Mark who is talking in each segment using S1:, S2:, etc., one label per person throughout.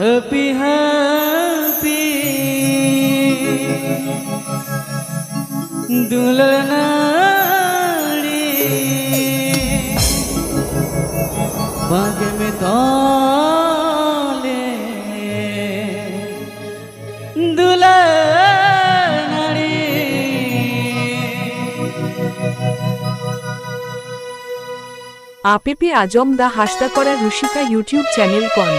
S1: happy happy দুলনাড়ি বাগ মে দলে দুলনাড়ি
S2: আপিপি আজম দা হাসদা করা রুশিকা ইউটিউব চ্যানেল কন।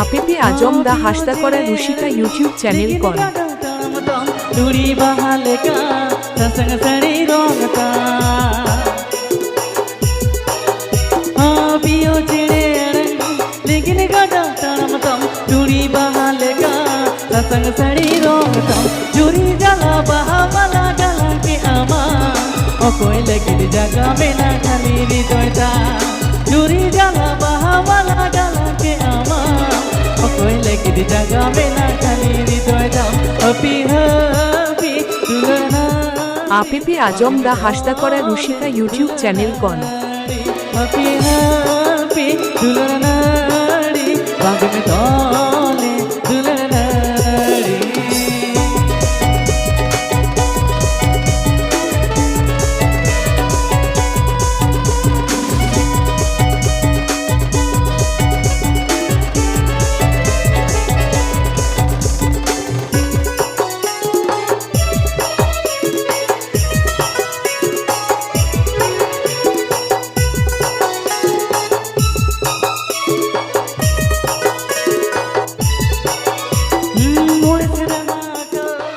S2: আপেপে আজম দা হাসদা করা রুশিকা ইউটিউব চ্যানেল কন
S1: तुड़ी बहाल का ससंग सड़ी रोंगता हाँ पियो चिड़े रंग लेकिन गाड़ा तारम तम तुड़ी बहाल का ससंग सड़ी रोंगता चुरी जला बहा वाला गला के आमा ओ कोई लगी जगह में ना खाली রেখে জাগাবে না খালি হৃদয়টা অপি হপি তুলনা
S2: আপিপি আজম দা হাসদা করা রুশিকা ইউটিউব চ্যানেল কন।
S1: অপি হপি তুলনা রে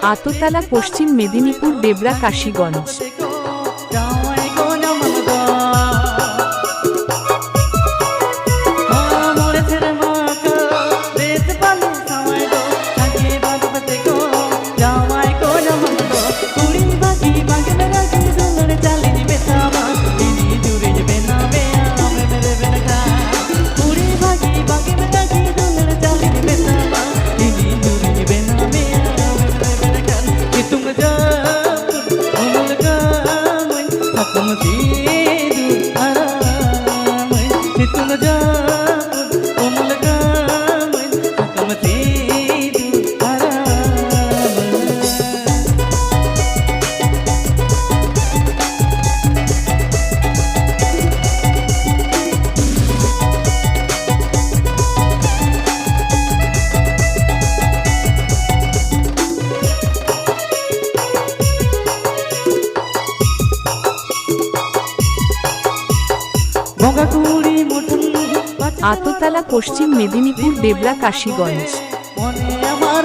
S2: আততালা পশ্চিম মেদিনীপুর দেবরা কাশীগঞ্জ।
S1: गामन हकम दीदू आराम कि तुम जब
S2: আততালা পশ্চিম মেদিনীপুর দেবরা কাশীগঞ্জ।
S1: মনে আমার